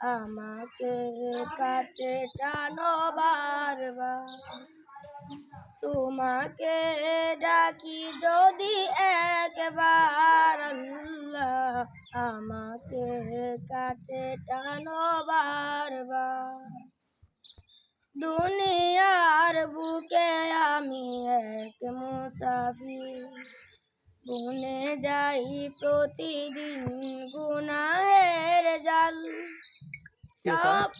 আমাকে কাছে টানো বারবার। তোমাকে ডাকি যদি একবার আল্লাহ আমাকে কাছে টানো বারবার। দুনিয়ার বুকে আমি এক মুসাফির। গুনে যাই প্রতিদিন গুনাহের Stop.